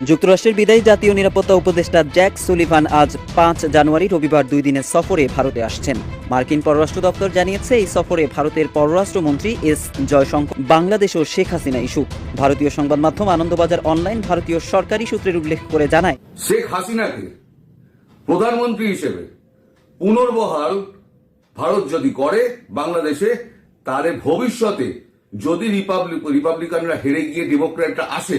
যুক্তরাষ্ট্রের বিদায়ী জাতীয় নিরাপত্তা উপদেষ্টা জ্যাক সুলিভান আজ পাঁচ জানুয়ারি রবিবার দুই দিনের সফরে ভারতে আসছেন। মার্কিন পররাষ্ট্র দপ্তর জানিয়েছে, এই সফরে ভারতের পররাষ্ট্রমন্ত্রী এস জয়শঙ্কর, বাংলাদেশ ও শেখ হাসিনা ইস্যু। ভারতীয় সংবাদ মাধ্যম আনন্দবাজার অনলাইন ভারতীয় সরকারি সূত্রের উল্লেখ করে জানায়, শেখ হাসিনাকে প্রধানমন্ত্রী হিসেবে পুনর্বহাল ভারত যদি করে বাংলাদেশে, তাহলে ভবিষ্যতে যদি রিপাবলিক রিপাবলিকানরা হেরে গিয়ে ডেমোক্র্যাটরা আসে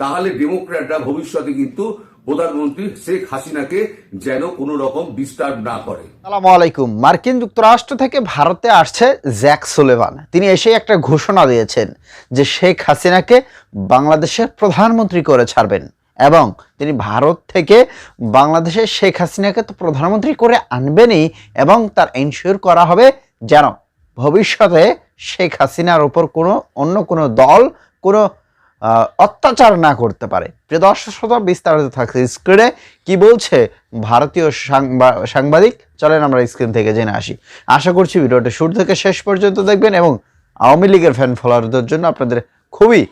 তাহলে ডেমোক্র্যাটরা ভবিষ্যতে কিন্তু প্রধানমন্ত্রী শেখ হাসিনাকে যেন কোনো রকম ডিস্টার্ব না করে। আসসালামু আলাইকুম। মার্কিন যুক্তরাষ্ট্র থেকে ভারতে আসছে জ্যাক সুলেভান। তিনি এসে একটা ঘোষণা দিয়েছেন যে শেখ হাসিনাকে বাংলাদেশের প্রধানমন্ত্রী করে ছাড়বেন এবং তিনি ভারত থেকে বাংলাদেশের শেখ হাসিনাকে তো প্রধানমন্ত্রী করে আনবেনই এবং তার এনশিওর করা হবে যেন ভবিষ্যতে শেখ হাসিনার ওপর কোনো, অন্য কোনো দল, কোনো অত্যাচার না করতে পারে। প্রিয় দর্শক শ্রোতা, বিস্তারিত থাকছে স্ক্রিনে কি বলছে ভারতীয় সাংবা- সাংবাদিক? চলেন আমরা স্ক্রিন থেকে জেনে আসি। আশা করছি ভিডিওটা শুরু থেকে শেষ পর্যন্ত দেখবেন এবং আওয়ামী লীগের ফ্যান ফলোয়ারদের জন্য আপনাদের খুবই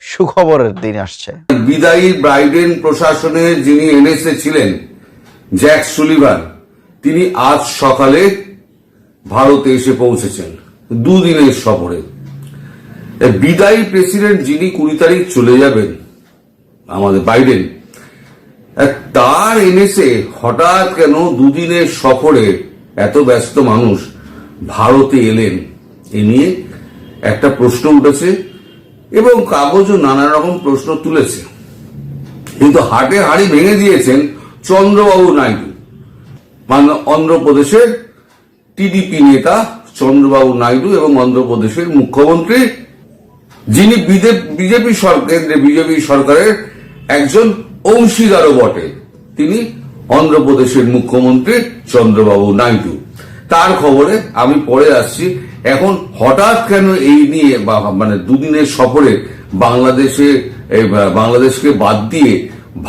সুখবরের দিন আসছে। বিদায়ী ব্রাইডেন প্রশাসনে যিনি এনএসএ ছিলেন জ্যাক সুলিভান তিনি আজ সকালে ভারতে এসে পৌঁছেছেন, দুদিনের সফরে। বিদায়ী প্রেসিডেন্ট যিনি কুড়ি তারিখ চলে যাবেন, আমাদের বাইডেন তার এনেছে হঠাৎ কেন দুদিনের সফরে এত ব্যস্ত মানুষ ভারতে এলেন এ নিয়ে একটা প্রশ্ন উঠেছে এবং কাগজও নানা রকম প্রশ্ন তুলেছে। কিন্তু হাটে হাড়ি ভেঙে দিয়েছেন চন্দ্রবাবু নাইডু। মানে অন্ধ্রপ্রদেশের টিডিপি নেতা চন্দ্রবাবু নাইডু এবং অন্ধ্রপ্রদেশের মুখ্যমন্ত্রী যিনি বিজেপি সরকার বিজেপি সরকারের একজন অংশীদারও বটে। তিনি অন্ধ্রপ্রদেশের মুখ্যমন্ত্রী চন্দ্রবাবু নাইডু। তার খবরে আমি পরে আসছি, এখন হঠাৎ কেন এই নিয়ে মানে দুদিনের সফরে বাংলাদেশে বাংলাদেশকে বাদ দিয়ে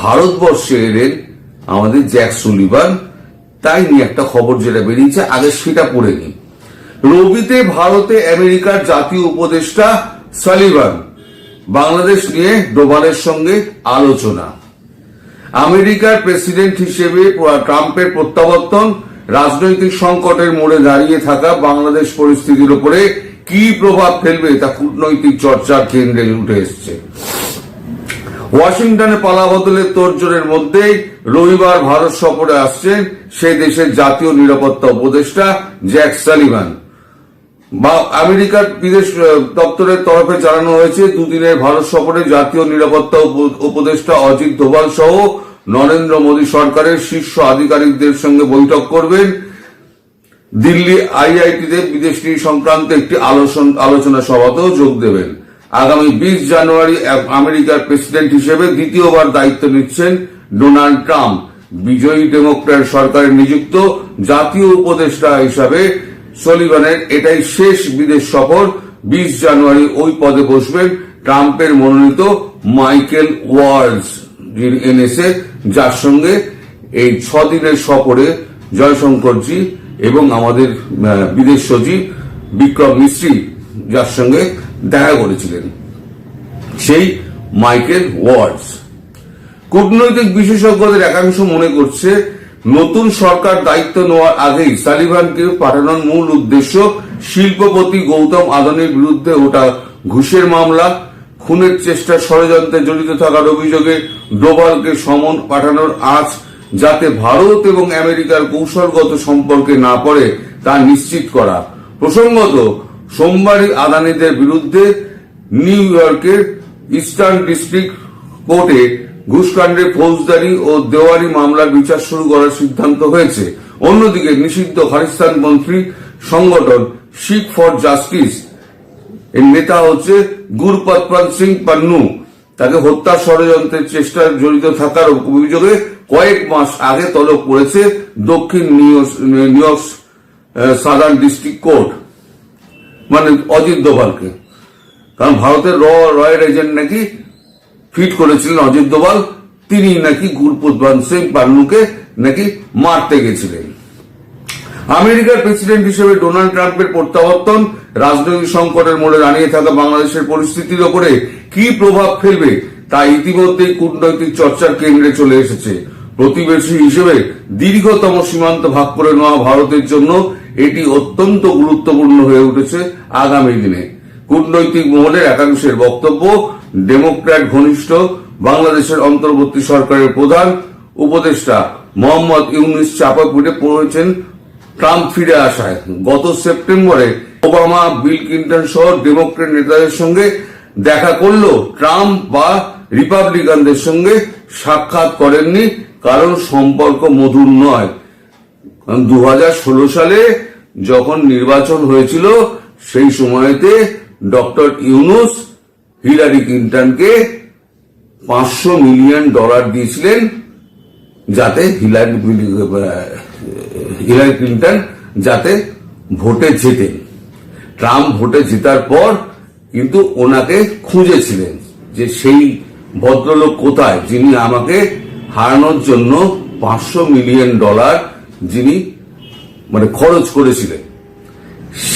ভারতবর্ষে এলেন আমাদের জ্যাক সুলিবান তাই নিয়ে একটা খবর যেটা বেরিয়েছে, আগে সেটা পড়ে নিই। রবিতে ভারতে আমেরিকার জাতীয় উপদেষ্টা সালিভান বাংলাদেশ নিয়ে ডোভালের সঙ্গে আলোচনা। আমেরিকার প্রেসিডেন্ট হিসেবে ট্রাম্পের প্রত্যাবর্তন, রাজনৈতিক সংকটের মোড়ে দাঁড়িয়ে থাকা বাংলাদেশ পরিস্থিতির উপরে কি প্রভাব ফেলবে তা কূটনৈতিক চর্চার কেন্দ্রে উঠে এসছে। ওয়াশিংটনে পালাবদলের তোড়জোড়ের মধ্যেই রবিবার ভারত সফরে আসছেন সে দেশের জাতীয় নিরাপত্তা উপদেষ্টা জ্যাক সালিভান আমেরিকার বিদেশ দপ্তরের তরফে জানানো হয়েছে, দুদিনের ভারত সফরে জাতীয় নিরাপত্তা উপদেষ্টা অজিত দোভাল সহ নরেন্দ্র মোদী সরকারের শীর্ষ আধিকারিকদের সঙ্গে বৈঠক করবেন। দিল্লি আইআইটিতে বিদেশ নীতি সংক্রান্ত একটি আলোচনা সভাতেও যোগ দেবেন। আগামী বিশ জানুয়ারি আমেরিকার প্রেসিডেন্ট হিসেবে দ্বিতীয়বার দায়িত্ব নিচ্ছেন ডোনাল্ড ট্রাম্প। বিজয়ী ডেমোক্র্যাট সরকারের নিযুক্ত জাতীয় উপদেষ্টা হিসাবে সলিভানের এটাই শেষ বিদেশ সফর, বিশ জানুয়ারি ওই পদে বসবেন ট্রাম্পের মনোনীত মাইকেল ওয়ার্ডস এনেছে যার সঙ্গে এই ছদিনের সফরে জয়শঙ্করজি এবং আমাদের বিদেশ সচিব বিক্রম মিস্ত্রি যার সঙ্গে দেখা করেছিলেন, সেই মাইকেল ওয়ার্ডস কূটনৈতিক বিশেষজ্ঞদের একাংশ মনে করছে নতুন সরকার দায়িত্ব নেওয়ার আগেই সালিভানকে পাঠানোর মূল উদ্দেশ্য শিল্পপতি গৌতম আদানির বিরুদ্ধে ওটা ঘুষের মামলা, খুনের চেষ্টা ষড়যন্ত্রে জড়িত থাকার অভিযোগে ডোভালকে সমন পাঠানোর আজ যাতে ভারত এবং আমেরিকার কৌশলগত সম্পর্কে না পড়ে তা নিশ্চিত করা। প্রসঙ্গত, সোমবারই আদানিদের বিরুদ্ধে নিউ ইয়র্কের ইস্টার্ন ডিস্ট্রিক্ট কোর্টে ঘুষকাণ্ডে ফৌজদারি ও দেওয়ানি মামলার বিচার শুরু করার সিদ্ধান্ত হয়েছে। অন্যদিকে নিষিদ্ধ খালিস্তান মন্ত্রী সংগঠন শিখ ফর জাস্টিস এর নেতা হচ্ছে গুরপতপাল সিং পান্নু। তাকে হত্যা ষড়যন্ত্রের চেষ্টায় জড়িত থাকার অভিযোগে কয়েক মাস আগে তলব করেছে দক্ষিণ নিউ সাদার্ন ডিস্ট্রিক্ট কোর্ট মানে অজিত দোভালকে। কারণ ভারতের র রয়ের এজেন্ট নাকি ফিট করেছিলেন অজিত দোভাল। তিনি নাকি গুরপুতবান সিং পান্নুকে নাকি মারতে গেছিলেন। আমেরিকার প্রেসিডেন্ট হিসেবে ডোনাল্ড ট্রাম্পের প্রত্যাবর্তন, রাজনৈতিক সংকটের মোড়ে দাঁড়িয়ে থাকা বাংলাদেশের পরিস্থিতির ওপরে কি প্রভাব ফেলবে, তা ইতিমধ্যেই কূটনৈতিক চর্চার কেন্দ্রে চলে এসেছে। প্রতিবেশী হিসেবে দীর্ঘতম সীমান্ত ভাগ করে নেওয়া ভারতের জন্য এটি অত্যন্ত গুরুত্বপূর্ণ হয়ে উঠেছে আগামী দিনে। কূটনৈতিক মহলের একাংশের বক্তব্য ডেমোক্র্যাট ঘনিষ্ঠ বাংলাদেশের অন্তর্বর্তী সরকারের প্রধান উপদেষ্টা মোহাম্মদ ইউনুস চাপা পিঠে পড়েছেন ট্রাম্প ফিরে আসায়। গত সেপ্টেম্বরে ওবামা, বিল ক্লিন্টন সহ ডেমোক্রেট নেতাদের সঙ্গে দেখা করলেও ট্রাম্প বা রিপাবলিকানদের সঙ্গে সাক্ষাৎ করেননি, কারণ সম্পর্ক মধুর নয়। দু হাজার সালে যখন নির্বাচন হয়েছিল, সেই সময়তে ডক্টর ইউনুস হিলারি ক্লিন্টনকে পাঁচশো মিলিয়ন ডলার দিয়েছিলেন যাতে হিলারি হিলারি ক্লিন্টন যাতে ভোটে জেতেন। ট্রাম্প ভোটে জেতার পর কিন্তু ওনাকে খুঁজেছিলেন যে সেই ভদ্রলোক কোথায়, যিনি আমাকে হারানোর জন্য পাঁচশো মিলিয়ন ডলার যিনি মানে খরচ করেছিলেন।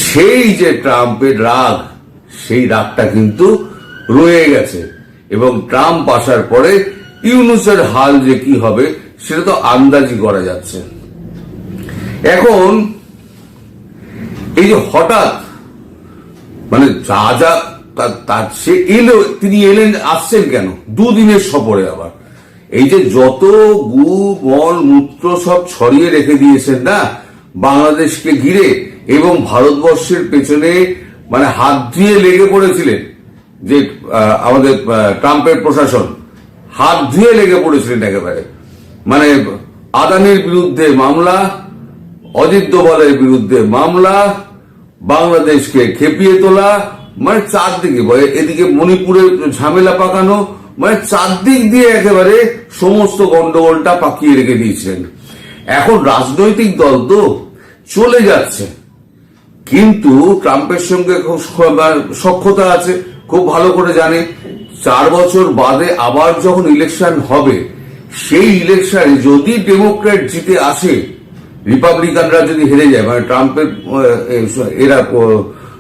সেই যে ট্রাম্পের রাগ, সেই রাগটা কিন্তু রয়ে গেছে। এবং ট্রাম্প আসার পরে ইউনুসের হাল যে কি হবে, সেটা তো আন্দাজি করা যাচ্ছে। এখন এই যে হঠাৎ মানে যা যা তার সে এলো, তিনি এলেন, আসছেন কেন? দুদিনের সফরে আবার। এই যে যত গু, মল, মূত্র সব ছড়িয়ে রেখে দিয়েছেন না, বাংলাদেশকে ঘিরে, এবং ভারতবর্ষের পেছনে মানে হাত ধুয়ে লেগে পড়েছিলেন। যে আমাদের ট্রাম্পের প্রশাসন হাত ধুয়ে লেগে পড়েছিলেন একেবারে। মানে আদানির বিরুদ্ধে মামলা, অজিত দোভালের বিরুদ্ধে মামলা, বাংলাদেশকে খেপিয়ে তোলা মানে চারদিকে এদিকে মণিপুরের ঝামেলা পাকানো মানে চারদিক দিয়ে একেবারে সমস্ত গন্ডগোলটা পাকিয়ে রেখে দিয়েছিলেন এখন রাজনৈতিক দল তো চলে যাচ্ছে। কিন্তু ট্রাম্পের সঙ্গে খুব স- সখ্যতা আছে। খুব ভালো করে জানে চার বছর বাদে আবার যখন ইলেকশন হবে সেই ইলেকশনে যদি ডেমোক্র্যাট জিতে আসে রিপাবলিকানরা যদি হেরে যায় মানে ট্রাম্পের এরা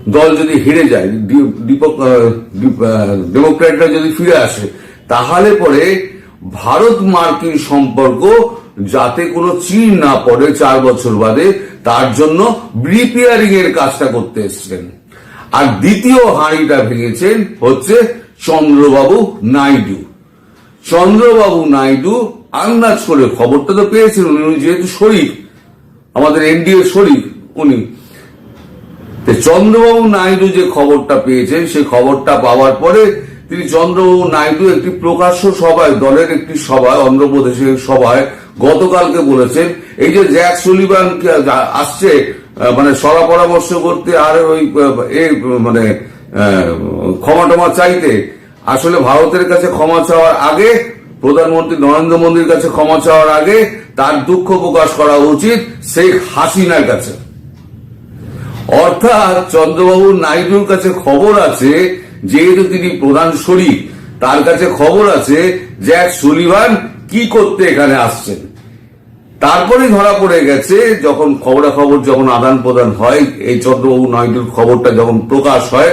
দল যদি হেরে যায় ডি- ডিপক- আহ, ডিপ- আহ, ডেমোক্র্যাটরা যদি ফিরে আসে তাহলে পরে ভারত মার্কিন সম্পর্ক যাতে কোনো চির না পড়ে চার বছর বাদে তার জন্য রিপেয়ারিং এর কাজটা করতে এসছেন। আর দ্বিতীয় হাঁড়িটা ভেঙেছেন হচ্ছে চন্দ্রবাবু নাইডু। চন্দ্রবাবু নাইডু আন্দাজ করে খবরটা তো পেয়েছেন উনি যেহেতু শরীর আমাদের এনডিএ শরীর উনি। চন্দ্রবাবু নাইডু যে খবরটা পেয়েছেন, সেই খবরটা পাওয়ার পরে তিনি চন্দ্রবাবু নাইডু একটি প্রকাশ্য সভায়, দলের একটি সভায়, অন্ধ্রপ্রদেশের সভায় গতকালকে বলেছেন, এই যে জ্যাক সুলিভান আসছে মানে সলা পরামর্শ করতে আর ওই মানে ক্ষমা টমা চাইতে, আসলে ভারতের কাছে ক্ষমা চাওয়ার আগে, প্রধানমন্ত্রী নরেন্দ্র মোদীর কাছে ক্ষমা চাওয়ার আগে, তার দুঃখ প্রকাশ করা উচিত শেখ হাসিনার কাছে। অর্থাৎ চন্দ্রবাবু নাইডুর কাছে খবর আছে, যেহেতু তিনি প্রধান শরীর তার কাছে খবর আছে জ্যাক সুলিভান কি করতে এখানে আসছেন। তারপরে ধরা পড়ে গেছে, যখন খবরাখবর যখন আদান প্রদান হয়, এই চন্দ্রবাবু নাইডুর খবরটা যখন প্রকাশ হয়,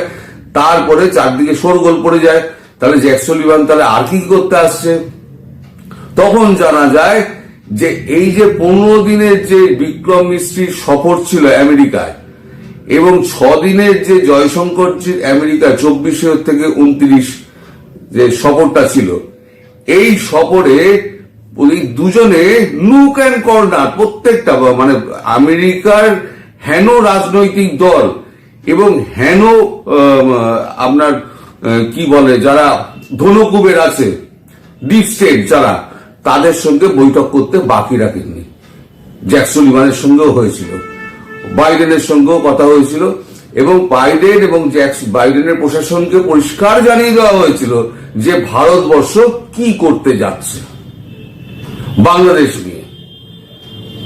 তারপরে চারদিকে শোরগোল পড়ে যায়। তাহলে জ্যাক সুলিভান তাহলে আর কি করতে আসছে? তখন জানা যায় যে এই যে পনেরো দিনের যে বিক্রম মিস্ত্রির সফর ছিল আমেরিকায়, এবং ছ দিনের যে জয়শঙ্করজির আমেরিকা চব্বিশে থেকে উনত্রিশ যে সফরটা ছিল, এই সফরে ওই দুজনে নুক অ্যান্ড কর্নার প্রত্যেকটা মানে আমেরিকার হেন রাজনৈতিক দল এবং হেন আপনার কি বলে, যারা ধনকুবের আছে ডিপ স্টেট যারা, তাদের সঙ্গে বৈঠক করতে বাকি রাখেননি। জ্যাক সুলিভানের সঙ্গেও হয়েছিল। বাইডেনের সঙ্গেও কথা হয়েছিল এবং বাইডেন এবং বাইডেনের প্রশাসনকে পরিষ্কার জানিয়ে দেওয়া হয়েছিল যে ভারতবর্ষ কি করতে যাচ্ছে। বাংলাদেশ নিয়ে।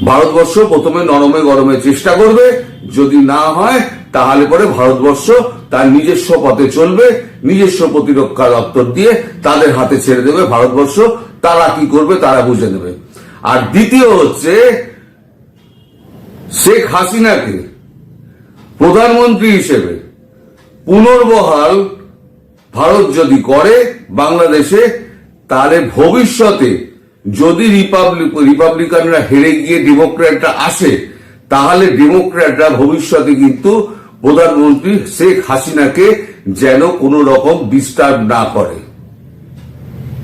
ভারতবর্ষ প্রথমে নরমে গরমে চেষ্টা করবে, যদি না হয়, তাহলে পরে ভারতবর্ষ তার নিজস্ব পথে চলবে, নিজস্ব প্রতিরক্ষা দপ্তর দিয়ে তাদের হাতে ছেড়ে দেবে ভারতবর্ষ, তারা কি করবে তারা বুঝে নেবে। আর দ্বিতীয় হচ্ছে, শেখ হাসিনাকে প্রধানমন্ত্রী হিসেবে পুনর্বহাল ভারত যদি করে বাংলাদেশে, তাহলে ভবিষ্যতে যদি রিপাবলিক রিপাবলিকানরা হেরে গিয়ে ডেমোক্র্যাটরা আসে, তাহলে ডেমোক্র্যাটরা ভবিষ্যতে কিন্তু প্রধানমন্ত্রী শেখ হাসিনাকে যেন কোনো রকম ডিস্টার্ব না করে।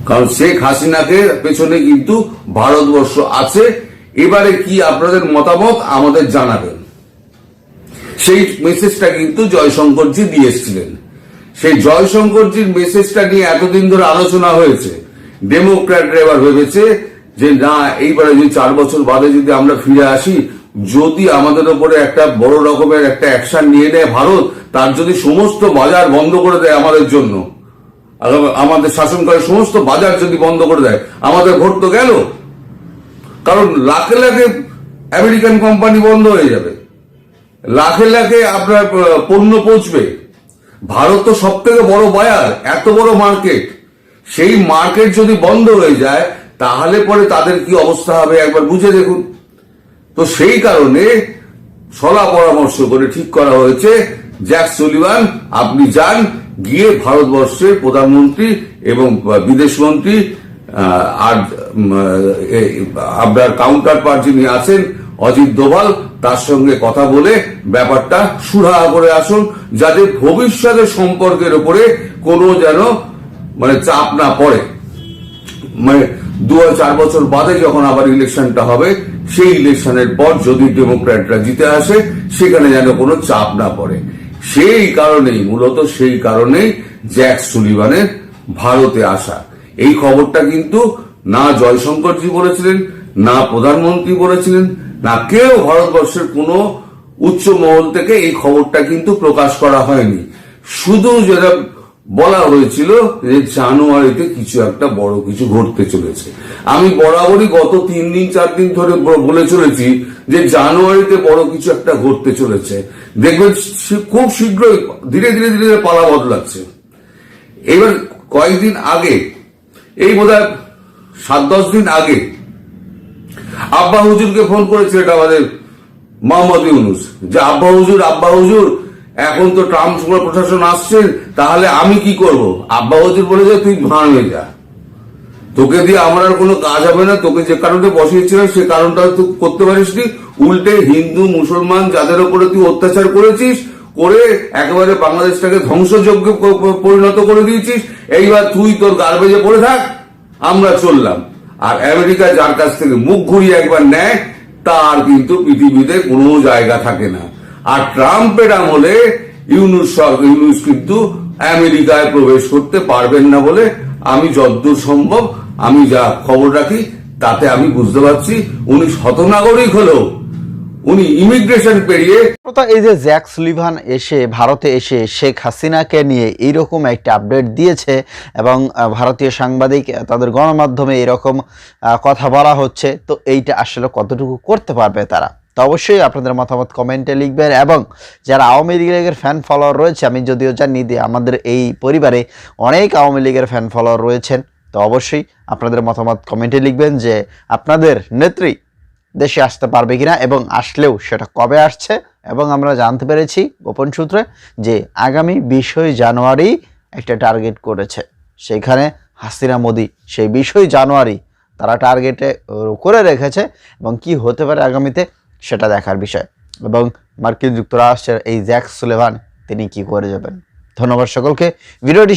কারণ শেখ হাসিনাকে পেছনে কিন্তু ভারতবর্ষ আছে। এবারে কি আপনাদের মতামত আমাদের জানাবেন। সেই মেসেজটা কিন্তু জয়শঙ্করজি দিয়ে এসেছিলেন। সেই জয়শঙ্করজির মেসেজটা নিয়ে এতদিন ধরে আলোচনা হয়েছে। ডেমোক্র্যাটরা এবার ভেবেছে যে, না, এইবারে যদি চার বছর বাদে যদি আমরা ফিরে আসি, যদি আমাদের উপরে একটা বড় রকমের একটা অ্যাকশন নিয়ে নেয় ভারত, তার যদি সমস্ত বাজার বন্ধ করে দেয় আমাদের জন্য আমাদের শাসনকালের সমস্ত বাজার যদি বন্ধ করে দেয়, আমাদের ভোট তো গেল। কারণ লাখে লাখে আমেরিকান কোম্পানি বন্ধ হয়ে যাবে। লাখে লাখে আপনার পণ্য পৌঁছবে ভারত তো সব থেকে বড় বায়ার, এত বড় মার্কেট। সেই মার্কেট যদি বন্ধ হয়ে যায়, তাহলে পরে তাদের কি অবস্থা হবে একবার বুঝে দেখুন। তো সেই কারণে সলা পরামর্শ করে ঠিক করা হয়েছে, জ্যাক সুলিভান, আপনি যান, গিয়ে ভারতবর্ষের প্রধানমন্ত্রী এবং বিদেশমন্ত্রী আর আপনার কাউন্টার পার্ট যিনি আছেন, অজিত দোভাল, তার সঙ্গে কথা বলে ব্যাপারটা সুরাহা করে আসুন, যাতে ভবিষ্যতের সম্পর্কের উপরে কোনো যেন মানে চাপ না পড়ে। মানে দু চার বছর বাদে যখন আবার ইলেকশনটা হবে, সেই ইলেকশনের পর যদি ডেমোক্র্যাটরা জিতে আসে, সেখানে যেন কোনো চাপ না পড়ে। সেই কারণেই, মূলত সেই কারণেই জ্যাক সুলিভানের ভারতে আসা। এই খবরটা কিন্তু না জয়শঙ্করজি বলেছিলেন, না প্রধানমন্ত্রী বলেছিলেন, না কেউ ভারতবর্ষের কোনো উচ্চ মহল থেকে এই খবরটা কিন্তু প্রকাশ করা হয়নি। শুধু যেটা বলা হয়েছিল যে জানুয়ারিতে কিছু একটা বড় কিছু ঘটতে চলেছে। আমি বরাবরই গত তিন দিন, চার দিন ধরে বলে চলেছি যে জানুয়ারিতে বড় কিছু একটা ঘটতে চলেছে। দেখবেন খুব শীঘ্রই ধীরে ধীরে ধীরে ধীরে পালা বদলাচ্ছে। এবার কয়েকদিন আগে, এই বোধ সাত, দশ দিন আগে, আব্বা হুজুরকে ফোন করেছে এটা আমাদের মোহাম্মদ ইউনুস, যে আব্বা হুজুর আব্বা হুজুর এখন তো ট্রাম্প প্রশাসন আসছে, তাহলে আমি কি করব? আব্বা হুজুর বলেছে তুই ভাঁড় হয়ে যা। তোকে দিয়ে আমার আর কোনো কাজ হবে না, তোকে যে কারণে বসিয়েছিলাম সে কারণটা তুই করতে পারিস নি উল্টে হিন্দু, মুসলমান, যাদের উপরে তুই অত্যাচার করেছিস, করে একেবারে বাংলাদেশটাকে ধ্বংসযোগ্য পরিণত করে দিয়েছিস। এইবার তুই তোর গার্বেজে পড়ে থাক, আমরা চললাম। আর আমেরিকা যার কাছ থেকে মুখ ঘুরিয়ে একবার নেয়, তার কিন্তু পৃথিবীতে কোনো জায়গা থাকে না। আর ট্রাম্পের আমলে ইউনুস ইউনুস কিন্তু আমেরিকায় প্রবেশ করতে পারবেন না বলে আমি যদ্দূর সম্ভব, আমি যা খবর রাখি তাতে আমি বুঝতে পারছি। উনি শতনাগরিক হলেও, উনি ইমিগ্রেশন পেরিয়ে এই যে জ্যাক সুলিভান এসে ভারতে এসে শেখ হাসিনাকে নিয়ে এইরকম একটা আপডেট দিয়েছে এবং ভারতীয় সাংবাদিক তাদের গণমাধ্যমে এরকম কথা বলা হচ্ছে, তো এইটা আসলে কতটুকু করতে পারবে তারা? তো অবশ্যই আপনাদের মতামত কমেন্টে লিখবেন এবং যারা আওয়ামী লীগের ফ্যান ফলোয়ার রয়েছে, আমি যদিও জানি যে আমাদের এই পরিবারে অনেক আওয়ামী লীগের ফ্যান ফলোয়ার রয়েছেন, তো অবশ্যই আপনাদের মতামত কমেন্টে লিখবেন যে আপনাদের নেত্রী দেশে আসতে পারবে কিনা এবং আসলেও সেটা কবে আসছে এবং আমরা জানতে পেরেছি গোপন সূত্রে যে আগামী বিশই জানুয়ারি একটা টার্গেট করেছে। সেইখানে হাসিনা, মোদি সেই বিশই জানুয়ারি তারা টার্গেটে করে রেখেছে এবং কি হতে পারে আগামীতে সেটা দেখার বিষয়। এবং মার্কিন যুক্তরাষ্ট্রের এই জ্যাক সুলেভান তিনি কি করে যাবেন? ধন্যবাদ সকলকে। ভিডিওটি